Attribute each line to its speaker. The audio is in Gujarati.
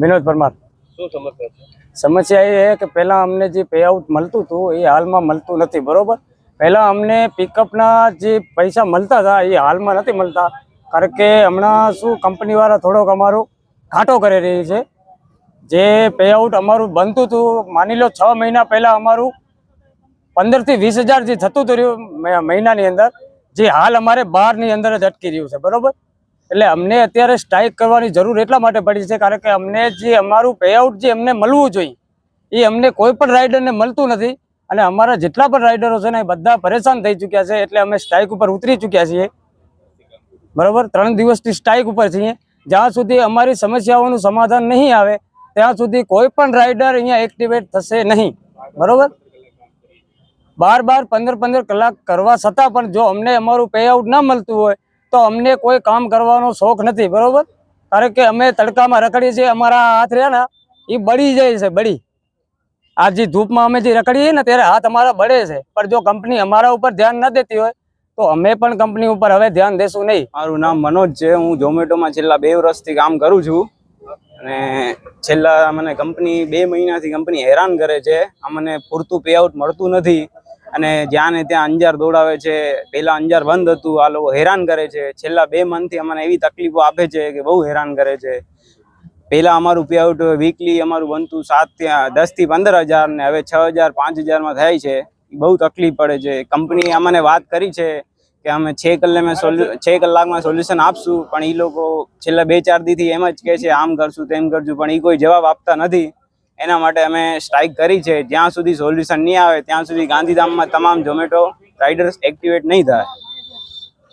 Speaker 1: વિનોદ પરમાર.
Speaker 2: શું સમસ્યા છે?
Speaker 1: સમસ્યા એ છે કે પહેલાં અમને જે પેઆઉટ મળતું હતું એ હાલમાં મળતું નથી બરોબર? પહેલાં અમને પિકઅપના જે પૈસા મળતા હતા એ હાલમાં નથી મળતા કારણ કે હમણાં શું કંપનીવાળા થોડોક અમારો ઘાટો કરી રહી છે. જે પેઆઉટ અમારું બનતું હતું માની લો છ મહિના પહેલાં અમારું પંદરથી વીસ હજાર જે થતું હતું રહ્યું મહિનાની અંદર જે હાલ અમારે બારની અંદર જ અટકી રહ્યું છે બરોબર? એટલે અમને અત્યારે સ્ટ્રાઇક કરવાની જરૂર એટલા માટે પડી છે, કારણ કે અમને જે અમારું પેઆઉટ જે અમને મળવું જોઈએ, એ અમને કોઈ પણ રાઇડરને મળતું નથી. અને અમારા જેટલા પણ રાઇડરો છે ને, એ બધા પરેશાન થઈ ચૂક્યા છે, એટલે અમે સ્ટ્રાઇક ઉપર ઉતરી ચૂક્યા છીએ. બરોબર? ત્રણ દિવસથી સ્ટ્રાઇક ઉપર છીએ. જ્યાં સુધી અમારી સમસ્યાઓનું સમાધાન નહીં આવે, ત્યાં સુધી કોઈ પણ રાઇડર અહીંયા એક્ટિવેટ થશે નહીં. બરોબર? બાર બાર પંદર પંદર કલાક કરવા છતાં પણ જો અમને અમારું પેઆઉટ ના મળતું હોય તો અમને કોઈ કામ કરવાનો શોખ નથી, બરોબર? કારણ કે અમે તડકામાં રખડીએ છીએ, અમારા હાથ રહ્યા ને એ બળી જાય છે, બળી. આ જે ધૂપમાં અમે જે રખડીએ ને, ત્યારે હાથ અમારા બળે છે. પણ જો કંપની અમારા ઉપર ધ્યાન ન દેતી હોય, તો અમે પણ કંપની ઉપર હવે ધ્યાન દેશું નહીં.
Speaker 3: મારું નામ મનોજ છે, હું ઝોમેટોમાં છેલ્લા બે વર્ષથી કામ કરું છું. અને છેલ્લા મને કંપની બે મહિનાથી કંપની હેરાન કરે છે. અમને પૂરતું પેઆઉટ મળતું નથી. અને જ્યાં ને ત્યાં અંજાર દોડાવે છે, પહેલા અંજાર બંધ હતું, આ લોકો હેરાન કરે છે. છેલ્લા બે મંથથી અમને એવી તકલીફો આપે છે કે બહુ હેરાન કરે છે. પહેલા અમારું પેઆઉટ વીકલી અમારું બનતું સાત ત્યાં દસથી પંદર હજાર ને હવે છ હજાર, પાંચ હજારમાં થાય છે. બહુ તકલીફ પડે છે. કંપનીએ અમને વાત કરી છે કે અમે છ કલાકમાં છ કલાકમાં સોલ્યુશન આપશું, પણ એ લોકો છેલ્લા બે ચાર દીથી એમ જ કહે છે, આમ કરશું, તેમ કરશું. પણ એ કોઈ જવાબ આપતા નથી. એના માટે અમે સ્ટ્રાઇક કરી છે. જ્યાં સુધી સોલ્યુશન નહીં આવે, ત્યાં સુધી ગાંધીધામમાં તમામ ઝોમેટો રાઇડર્સ એક્ટિવેટ નહીં થાય.